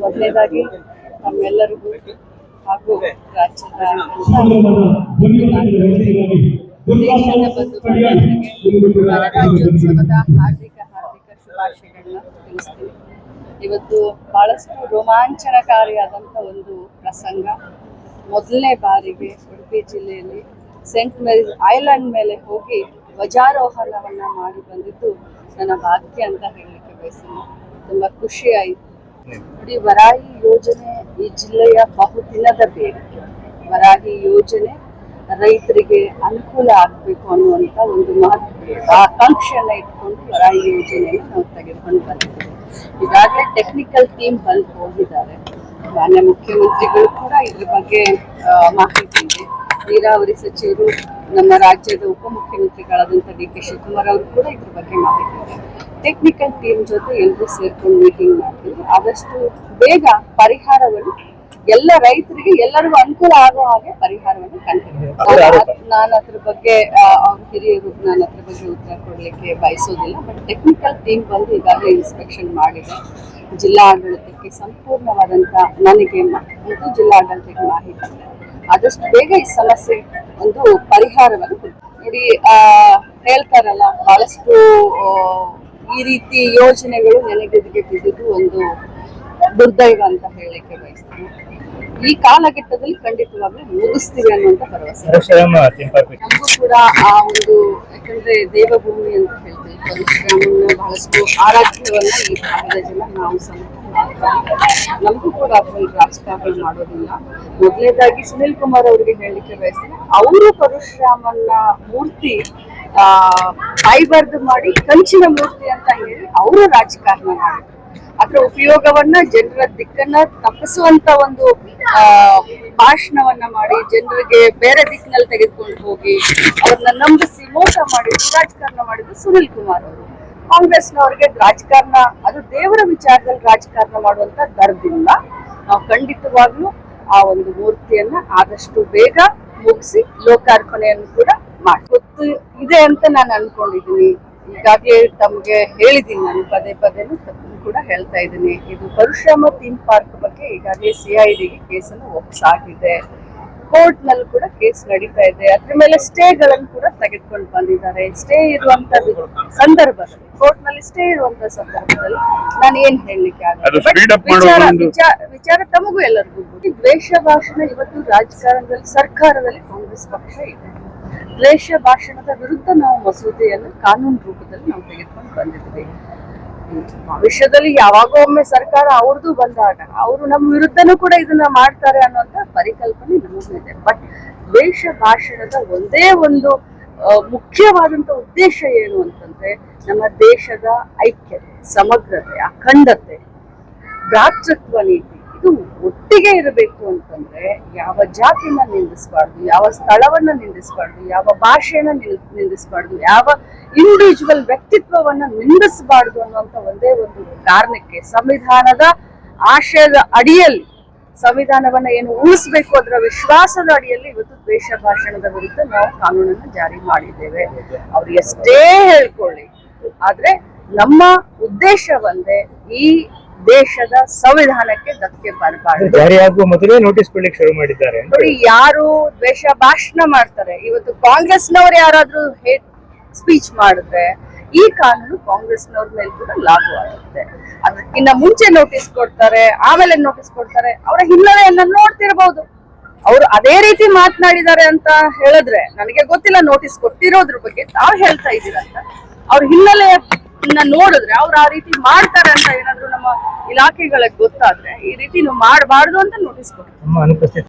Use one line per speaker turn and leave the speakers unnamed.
ಮೊದಲನೇದಾಗಿ ನಮ್ಮೆಲ್ಲರಿಗೂ ಹಾಗೂ ರಾಜ್ಯದ ದೇಶದ ಬಂಧು ಬಾಂಧವರಿಗೆ ಗಣರಾಜ್ಯೋತ್ಸವದ ಹಾರ್ದಿಕ ಹಾರ್ದಿಕ ಶುಭಾಶಯಗಳನ್ನ ತಿಳಿಸ್ತೀನಿ ಇವತ್ತು ಬಹಳಷ್ಟು ರೋಮಾಂಚನಕಾರಿಯಾದಂಥ ಒಂದು ಪ್ರಸಂಗ. ಮೊದಲನೇ ಬಾರಿಗೆ ಉಡುಪಿ ಜಿಲ್ಲೆಯಲ್ಲಿ ಸೆಂಟ್ ಮೇರಿಸ್ ಐಲ್ಯಾಂಡ್ ಮೇಲೆ ಹೋಗಿ ಧ್ವಜಾರೋಹಣವನ್ನು ಮಾಡಿ ಬಂದಿದ್ದು ನನ್ನ ಭಾಗ್ಯ ಅಂತ ಹೇಳಲಿಕ್ಕೆ ಬಯಸ್ತೀನಿ. ತುಂಬಾ ಖುಷಿ ಆಯಿತು. ನೋಡಿ, ವರಾಹಿ ಯೋಜನೆ ಈ ಜಿಲ್ಲೆಯ ಬಹುದಿನದ ಬೇಡಿಕೆ. ವರಾಹಿ ಯೋಜನೆ ರೈತರಿಗೆ ಅನುಕೂಲ ಆಗಬೇಕು ಅನ್ನುವಂತ ಒಂದು ಮಹತ್ವ ಆಕಾಂಕ್ಷೆಯನ್ನ ಇಟ್ಕೊಂಡು ವರಾಹಿ ಯೋಜನೆಯನ್ನು ನಾವು ತೆಗೆದುಕೊಂಡು ಬಂದಿದ್ದೀವಿ. ಈಗಾಗಲೇ ಟೆಕ್ನಿಕಲ್ ಟೀಮ್ ಬಂದು ಹೋಗಿದ್ದಾರೆ. ಮಾನ್ಯ ಮುಖ್ಯಮಂತ್ರಿಗಳು ಕೂಡ ಇದ್ರ ಬಗ್ಗೆ ಮಾಹಿತಿ ಇದೆ. ನೀರಾವರಿ ಸಚಿವರು ನಮ್ಮ ರಾಜ್ಯದ ಉಪಮುಖ್ಯಮಂತ್ರಿಗಳಾದಂಥ ಡಿ ಕೆ ಶಿವಕುಮಾರ್ ಅವರು ಕೂಡ ಇದ್ರ ಬಗ್ಗೆ ಮಾಹಿತಿ ಟೆಕ್ನಿಕಲ್ ಟೀಮ್ ಜೊತೆ ಎಲ್ಲರೂ ಸೇರ್ಕೊಂಡು ಮೀಟಿಂಗ್ ಮಾಡ್ತೀವಿ. ಆದಷ್ಟು ಬೇಗ ಪರಿಹಾರವನ್ನು ಎಲ್ಲ ರೈತರಿಗೆ ಎಲ್ಲರಿಗೂ ಅನುಕೂಲ ಆಗೋ ಹಾಗೆ ಪರಿಹಾರವನ್ನು ಕಂಡುಹಿಡಿಯಬೇಕು. ನಾನು ಅದ್ರ ಬಗ್ಗೆ ಅವ್ರ ಹಿರಿಯರು ನಾನು ಅದ್ರ ಬಗ್ಗೆ ಉತ್ತರ ಕೊಡ್ಲಿಕ್ಕೆ ಬಯಸೋದಿಲ್ಲ. ಬಟ್ ಟೆಕ್ನಿಕಲ್ ಟೀಮ್ ಬಂದು ಈಗಾಗಲೇ ಇನ್ಸ್ಪೆಕ್ಷನ್ ಮಾಡಿದೆ. ಜಿಲ್ಲಾ ಆಡಳಿತಕ್ಕೆ ಸಂಪೂರ್ಣವಾದಂತ ನನಗೆ ಮತ್ತು ಜಿಲ್ಲಾ ಆಡಳಿತಕ್ಕೆ ಮಾಹಿತಿ ಇದೆ. ಆದಷ್ಟು ಬೇಗ ಈ ಸಮಸ್ಯೆ ಒಂದು ಪರಿಹಾರವನ್ನು. ನೋಡಿ ಹೇಳ್ತಾರಲ್ಲ, ಬಹಳಷ್ಟು ಈ ರೀತಿ ಯೋಜನೆಗಳು ನೆನೆಗುದಿಗೆ ಬಿದ್ದಿದ್ದು ಒಂದು ದುರ್ದೈವ ಅಂತ ಹೇಳಲಿಕ್ಕೆ ಬಯಸ್ತೀನಿ ಈ ಕಾಲಘಟ್ಟದಲ್ಲಿ ಖಂಡಿತವಾಗ್ಲೂ ಮುಗಿಸ್ತೀವಿ ಅನ್ನುವಂತ ಭರವಸೆ. ನಮಗೂ ಕೂಡ ಆ ಒಂದು, ಯಾಕಂದ್ರೆ ದೇವಭೂಮಿ ಅಂತ ಹೇಳ್ತೀವಿ. ಬಹಳಷ್ಟು ಆರಾಧ್ಯವನ್ನ ಈ ಭಾಗದ ಜನ ನಾವು. ನಮಗೂ ಕೂಡ ಅದ್ರಲ್ಲಿ ರಾಜಕಾರಣ ಮಾಡೋದಿಲ್ಲ. ಮೊದಲನೇದಾಗಿ ಸುನಿಲ್ ಕುಮಾರ್ ಅವರಿಗೆ ಹೇಳಲಿಕ್ಕೆ ಬಯಸ್ತೀನಿ, ಅವರು ಪರಶುರಾಮನ ಮೂರ್ತಿ, ಆ ಫೈಬರ್ದು ಮಾಡಿ ಕಂಚಿನ ಮೂರ್ತಿ ಅಂತ ಹೇಳಿ ಅವರು ರಾಜಕಾರಣ ಮಾಡಿದ್ರು. ಅದರ ಉಪಯೋಗವನ್ನ ಜನರ ದಿಕ್ಕನ್ನ ತಪ್ಪಿಸುವಂತ ಒಂದು ಭಾಷಣವನ್ನ ಮಾಡಿ ಜನರಿಗೆ ಬೇರೆ ದಿಕ್ಕಿನಲ್ಲಿ ತೆಗೆದುಕೊಂಡು ಹೋಗಿ ಅವ್ರನ್ನ ನಂಬಿಸಿ ಮೋಸ ಮಾಡಿ ರಾಜಕಾರಣ ಮಾಡಿದ್ರು ಸುನಿಲ್ ಕುಮಾರ್ ಅವರು. ಕಾಂಗ್ರೆಸ್ನವ್ರಿಗೆ ರಾಜಕಾರಣ, ಅದು ದೇವರ ವಿಚಾರದಲ್ಲಿ ರಾಜಕಾರಣ ಮಾಡುವಂತ ದರ್ದಿಲ್ಲ. ನಾವು ಖಂಡಿತವಾಗ್ಲೂ ಆ ಒಂದು ಮೂರ್ತಿಯನ್ನ ಆದಷ್ಟು ಬೇಗ ಮುಗಿಸಿ ಲೋಕಾರ್ಪಣೆಯನ್ನು ಕೂಡ ಮಾಡಿ. ಗೊತ್ತು ಇದೆ ಅಂತ ನಾನು ಅನ್ಕೊಂಡಿದ್ದೀನಿ. ಈಗಾಗಲೇ ತಮಗೆ ಹೇಳಿದ್ದೀನಿ ನಾನು ಪದೇ ಪದೇನು ಕೂಡ ಹೇಳ್ತಾ ಇದ್ದೀನಿ. ಇದು ಪರಶುರಾಮ ಥೀಮ್ ಪಾರ್ಕ್ ಬಗ್ಗೆ ಈಗಾಗಲೇ ಸಿಐಡಿಗೆ ಕೇಸನ್ನು ಒಪ್ಪಿಸಾಗಿದೆ ಕೋರ್ಟ್ನಲ್ಲಿ ಕೂಡ ಕೇಸ್ ನಡೀತಾ ಇದೆ. ಅದ್ರ ಮೇಲೆ ಸ್ಟೇಗಳನ್ನು ಕೂಡ ತೆಗೆದುಕೊಂಡು ಬಂದಿದ್ದಾರೆ. ಸ್ಟೇ ಇರುವಂತ ಸಂದರ್ಭದಲ್ಲಿ ಕೋರ್ಟ್ನಲ್ಲಿ ಸ್ಟೇ ಇರುವಂತ ಸಂದರ್ಭದಲ್ಲಿ ನಾನು ಏನ್ ಹೇಳಲಿಕ್ಕೆ ಆಗಲ್ಲ. ವಿಚಾರ
ಒಂದು-
ವಿಚಾರ ವಿಚಾರ ತಮಗೂ ಎಲ್ಲರಿಗೂ. ದ್ವೇಷ ಭಾಷಣ ಇವತ್ತು ರಾಜಕಾರಣದಲ್ಲಿ ಸರ್ಕಾರದಲ್ಲಿ ಕಾಂಗ್ರೆಸ್ ಪಕ್ಷ ಇದೆ. ದ್ವೇಷ ಭಾಷಣದ ವಿರುದ್ಧ ನಾವು ಮಸೂದೆಯನ್ನು ಕಾನೂನು ರೂಪದಲ್ಲಿ ನಾವು ತೆಗೆದುಕೊಂಡು ಬಂದಿದ್ವಿ ಭವಿಷ್ಯದಲ್ಲಿ ಯಾವಾಗೋ ಒಮ್ಮೆ ಸರ್ಕಾರ ಅವ್ರದ್ದು ಬಂದಾಗ ಅವರು ನಮ್ಮ ವಿರುದ್ಧನೂ ಕೂಡ ಇದನ್ನ ಮಾಡ್ತಾರೆ ಅನ್ನುವಂತ ಪರಿಕಲ್ಪನೆ ಇದೆ. ಬಟ್ ದ್ವೇಷ ಭಾಷಣದ ಒಂದೇ ಒಂದು ಮುಖ್ಯವಾದಂತ ಉದ್ದೇಶ ಏನು ಅಂತಂದ್ರೆ ನಮ್ಮ ದೇಶದ ಐಕ್ಯತೆ, ಸಮಗ್ರತೆ, ಅಖಂಡತೆ, ಭ್ರಾತೃತ್ವ ನೀತಿ. ಇದು ಒಟ್ಟಿಗೆ ಇರಬೇಕು ಅಂತಂದ್ರೆ ಯಾವ ಜಾತಿನ ನಿಂದಿಸಬಾರ್ದು, ಯಾವ ಸ್ಥಳವನ್ನ ನಿಂದಿಸಬಾರ್ದು, ಯಾವ ಭಾಷೆಯನ್ನ ನಿಂದಿಸಬಾರ್ದು, ಯಾವ ಇಂಡಿವಿಜುವಲ್ ವ್ಯಕ್ತಿತ್ವವನ್ನ ನಿಂದಿಸಬಾರ್ದು ಅನ್ನುವಂತ ಒಂದೇ ಒಂದು ಕಾರಣಕ್ಕೆ ಸಂವಿಧಾನದ ಆಶಯದ ಅಡಿಯಲ್ಲಿ, ಸಂವಿಧಾನವನ್ನ ಏನು ಉಳಿಸ್ಬೇಕು ಅದರ ವಿಶ್ವಾಸದ ಅಡಿಯಲ್ಲಿ ಇವತ್ತು ದ್ವೇಷ ಭಾಷಣದ ವಿರುದ್ಧ ನಾವು ಕಾನೂನನ್ನ ಜಾರಿ ಮಾಡಿದ್ದೇವೆ. ಅವ್ರು ಎಷ್ಟೇ ಹೇಳ್ಕೊಳ್ಳಿ, ಆದ್ರೆ ನಮ್ಮ ಉದ್ದೇಶ ಒಂದೇ ಈ ದೇಶದ ಸಂವಿಧಾನಕ್ಕೆ ಧಕ್ಕೆ ಬರಬಾರ್ದು.
ಜಾರಿಯಾಗುವ ಮೊದಲೇ ನೋಟಿಸ್ ಕೊಡ್ಲಿಕ್ಕೆ ಶುರು ಮಾಡಿದ್ದಾರೆ
ನೋಡಿ ಯಾರು ದ್ವೇಷ ಭಾಷಣ ಮಾಡ್ತಾರೆ ಇವತ್ತು ಕಾಂಗ್ರೆಸ್ನವ್ರು ಯಾರಾದ್ರೂ ಹೇಟ್ ಸ್ಪೀಚ್ ಮಾಡಿದ್ರೆ ಈ ಕಾನೂನು ಕಾಂಗ್ರೆಸ್ನವ್ರ ಮೇಲೆ ಕೂಡ ಲಾಗು ಆಗುತ್ತೆ. ಅದಕ್ಕಿಂತ ಮುಂಚೆ ನೋಟಿಸ್ ಕೊಡ್ತಾರೆ ಆಮೇಲೆ ನೋಟಿಸ್ ಕೊಡ್ತಾರೆ ಅವರ ಹಿನ್ನೆಲೆಯನ್ನ ನೋಡ್ತಿರ್ಬೋದು. ಅವ್ರು ಅದೇ ರೀತಿ ಮಾತನಾಡಿದ್ದಾರೆ ಅಂತ ಹೇಳಿದ್ರೆ ನನಗೆ ಗೊತ್ತಿಲ್ಲ ನೋಟಿಸ್ ಕೊಟ್ಟಿರೋದ್ರ ಬಗ್ಗೆ ತಾವ್ ಹೇಳ್ತಾ ಇದ್ದೀರಂತ ಅವ್ರ ಹಿನ್ನೆಲೆಯನ್ನ ನೋಡಿದ್ರೆ ಅವ್ರು ಆ ರೀತಿ ಮಾಡ್ತಾರೆ ಅಂತ ಏನಾದ್ರು ಇಲಾಖೆಗಳಿಗೆ ಗೊತ್ತಾದ್ರೆ ಈ ರೀತಿ ನೀವು ಮಾಡಬಾರ್ದು ಅಂತ ನೋಟಿಸ್
ಕೊಡ್ತೀವಿ.